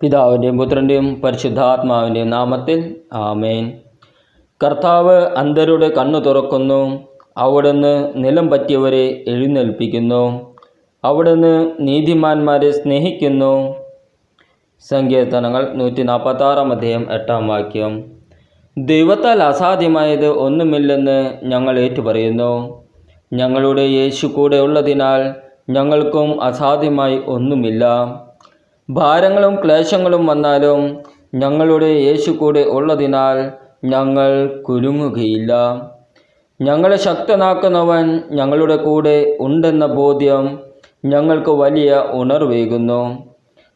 പിതാവിന്റെയും പുത്രന്റെയും പരിശുദ്ധാത്മാവിന്റെയും നാമത്തിൽ ആമേൻ. കർത്താവ് അന്ധരുടെ കണ്ണു തുറക്കുന്നു അവിടുന്ന് നിലം പറ്റിയവരെ എഴുന്നേൽപ്പിക്കുന്നു അവിടുന്ന് നീതിമാന്മാരെ സ്നേഹിക്കുന്നു. സങ്കീർത്തനങ്ങൾ നൂറ്റി നാൽപ്പത്താറാം അധ്യയം എട്ടാം വാക്യം. ദൈവത്താൽ അസാധ്യമായത് ഒന്നുമില്ലെന്ന് ഞങ്ങൾ ഏറ്റുപറയുന്നു. ഞങ്ങളുടെ യേശു കൂടെ ഉള്ളതിനാൽ ഞങ്ങൾക്കും അസാധ്യമായി ഒന്നുമില്ല. ഭാരങ്ങളും ക്ലേശങ്ങളും വന്നാലും ഞങ്ങളുടെ യേശു കൂടെ ഉള്ളതിനാൽ ഞങ്ങൾ കുരുങ്ങുകയില്ല. ഞങ്ങളെ ശക്തനാക്കുന്നവൻ ഞങ്ങളുടെ കൂടെ ഉണ്ടെന്ന ബോധ്യം ഞങ്ങൾക്ക് വലിയ ഉണർവേകുന്നു.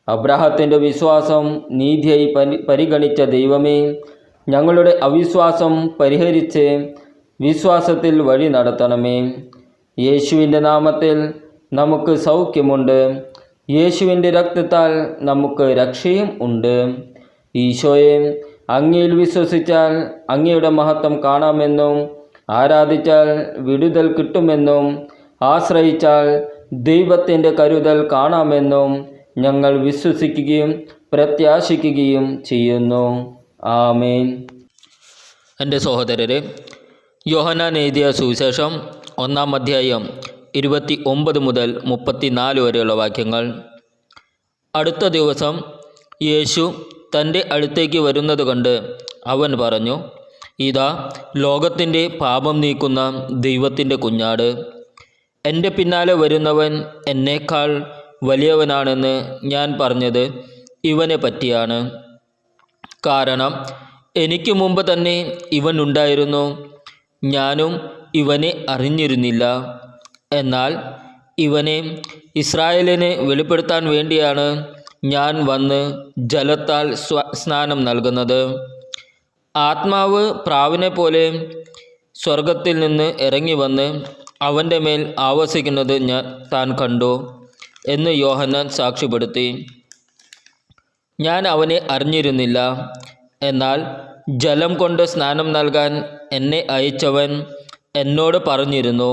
അബ്രാഹത്തിന്റെ വിശ്വാസം നീതിയായി പരി പരിഗണിച്ച ദൈവമേ ഞങ്ങളുടെ അവിശ്വാസം പരിഹരിച്ച് വിശ്വാസത്തിൽ വഴി നടത്തണമേ. യേശുവിന്റെ നാമത്തിൽ നമുക്ക് സൗഖ്യമുണ്ട്. യേശുവിന്റെ രക്തത്താൽ നമുക്ക് രക്ഷയും ഉണ്ട്. ഈശോയെ അങ്ങയിൽ വിശ്വസിച്ചാൽ അങ്ങയുടെ മഹത്വം കാണാമെന്നും ആരാധിച്ചാൽ വിടുതൽ കിട്ടുമെന്നും ആശ്രയിച്ചാൽ ദൈവത്തിന്റെ കരുതൽ കാണാമെന്നും ഞങ്ങൾ വിശ്വസിക്കുകയും പ്രത്യാശിക്കുകയും ചെയ്യുന്നു. ആമേൻ. എന്റെ സഹോദരരെ യോഹനാൻ എഴുതിയ സുവിശേഷം ഒന്നാം അധ്യായം ഇരുപത്തി ഒമ്പത് മുതൽ മുപ്പത്തിനാല് വരെയുള്ള വാക്യങ്ങൾ. അടുത്ത ദിവസം യേശു തന്റെ അടുത്തേക്ക് വരുന്നത് കണ്ട് അവൻ പറഞ്ഞു ഇതാ ലോകത്തിന്റെ പാപം നീക്കുന്ന ദൈവത്തിന്റെ കുഞ്ഞാട്. എന്റെ പിന്നാലെ വരുന്നവൻ എന്നേക്കാൾ വലിയവനാണെന്ന് ഞാൻ പറഞ്ഞത് ഇവനെ പറ്റിയാണ്. കാരണം എനിക്ക് മുമ്പ് തന്നെ ഇവൻ ഉണ്ടായിരുന്നു. ഞാനും ഇവനെ അറിഞ്ഞിരുന്നില്ല. എന്നാൽ ഇവനെ ഇസ്രായേലിന് വെളിപ്പെടുത്താൻ വേണ്ടിയാണ് ഞാൻ വന്ന് ജലത്താൽ സ്നാനം നൽകുന്നത്. ആത്മാവ് പ്രാവിനെ പോലെ സ്വർഗത്തിൽ നിന്ന് ഇറങ്ങി വന്ന് അവന്റെ മേൽ ആവസിക്കുന്നത് ഞാൻ താൻ കണ്ടു എന്ന് യോഹന്നാൻ സാക്ഷ്യപ്പെടുത്തി. ഞാൻ അവനെ അറിഞ്ഞിരുന്നില്ല. എന്നാൽ ജലം കൊണ്ട് സ്നാനം നൽകാൻ എന്നെ അയച്ചവൻ എന്നോട് പറഞ്ഞിരുന്നു.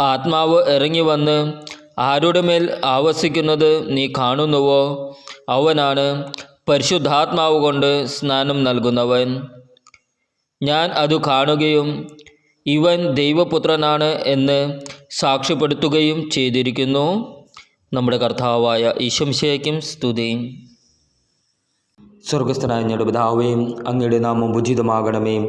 ആത്മാവ് ഇറങ്ങി വന്ന് ആരുടെ മേൽ ആവസിക്കുന്നത് നീ കാണുന്നുവോ? അവനാണ് പരിശുദ്ധാത്മാവ് കൊണ്ട് സ്നാനം നൽകുന്നവൻ. ഞാൻ അത് കാണുകയും ഇവൻ ദൈവപുത്രനാണ് എന്ന് സാക്ഷ്യപ്പെടുത്തുകയും ചെയ്തിരിക്കുന്നു. നമ്മുടെ കർത്താവായ ഈശംശയ്ക്കും സ്തുതി. സ്വർഗസ്ഥനായ ഞങ്ങളുടെ പിതാവേയും അങ്ങയുടെ നാമം ഉചിതമാകണമേ.